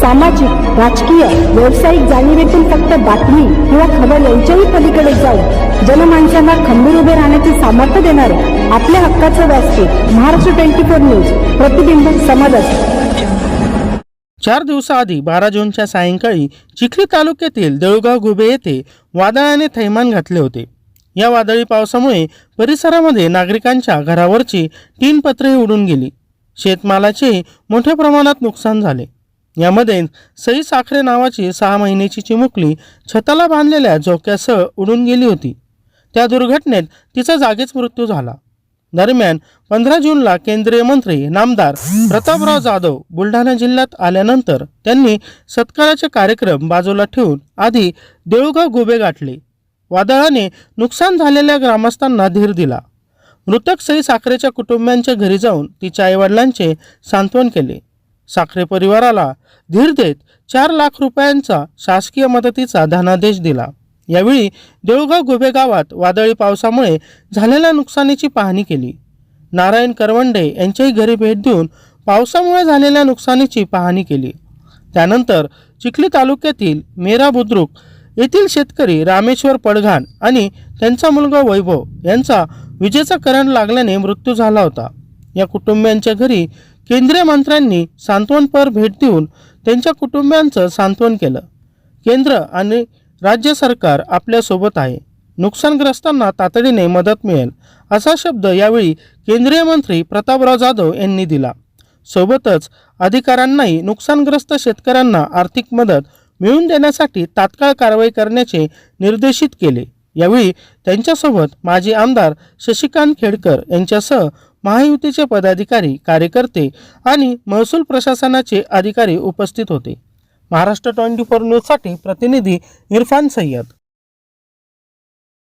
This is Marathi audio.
सामाजिक राजकीय व्यावसायिक जाणीवेतून फक्त बातमी किंवा खबर यांच्याही पलीकडे जाऊन जनमानसांना खंबीर उभे राहण्याचे सामर्थ्य देणारे आपल्या हक्काचं व्यासपीठ महाराष्ट्र ट्वेंटी फोर न्यूज प्रतिबिंब समाजात चार दिवसाआधी बारा जूनच्या सायंकाळी चिखली तालुक्यातील देऊळगाव गुबे येथे वादळाने थैमान घातले होते. या वादळी पावसामुळे परिसरामध्ये नागरिकांच्या घरावरची तीन पत्रे उडून गेली. शेतमालाचे मोठ्या प्रमाणात नुकसान झाले. यामध्ये सई साखरे नावाची सहा महिन्याची चिमुकली छताला बांधलेल्या झोक्यासह उडून गेली होती. त्या दुर्घटनेत तिचा जागीच मृत्यू झाला. दरम्यान पंधरा जूनला केंद्रीय मंत्री नामदार प्रतापराव जाधव बुलढाणा जिल्ह्यात आल्यानंतर त्यांनी सत्काराचे कार्यक्रम बाजूला ठेवून आधी देऊळगाव गुबे गाठले. वादळाने नुकसान झालेल्या ग्रामस्थांना धीर दिला. मृतक सई साखरेच्या कुटुंबियांच्या घरी जाऊन तिच्या आईवडिलांचे सांत्वन केले. साखरे परिवाराला धीर देत चार लाख रुपयांचा शासकीय मदतीचा धनादेश दिला. यावेळी देऊळगाव गोबे गावात वादळी पावसामुळे झालेल्या नुकसानीची पाहणी केली. नारायण करवंडे यांच्याही घरी भेट देऊन पावसामुळे झालेल्या नुकसानीची पाहणी केली. त्यानंतर चिखली तालुक्यातील मेरा बुद्रुक येथील शेतकरी रामेश्वर पडघाण आणि त्यांचा मुलगा वैभव यांचा विजेचा करंट लागल्याने मृत्यू झाला होता. या कुटुंबियांच्या घरी केंद्रीय मंत्र्यांनी सांत्वनपर भेट देऊन त्यांच्या कुटुंबियांचं सांत्वन केलं. केंद्र आणि राज्य सरकार आपल्यासोबत आहे. नुकसानग्रस्तांना तातडीने मदत मिळेल असा शब्द यावेळी केंद्रीय मंत्री प्रतापराव जाधव यांनी दिला. सोबतच अधिकाऱ्यांनाही नुकसानग्रस्त शेतकऱ्यांना आर्थिक मदत मिळवून देण्यासाठी तात्काळ कारवाई करण्याचे निर्देशित केले. यावेळी त्यांच्यासोबत माजी आमदार शशिकांत खेडकर यांच्यासह महायुतीचे पदाधिकारी कार्यकर्ते आणि महसूल प्रशासनाचे अधिकारी उपस्थित होते. महाराष्ट्र ट्वेंटी फोर न्यूजसाठी प्रतिनिधी इरफान सय्यद.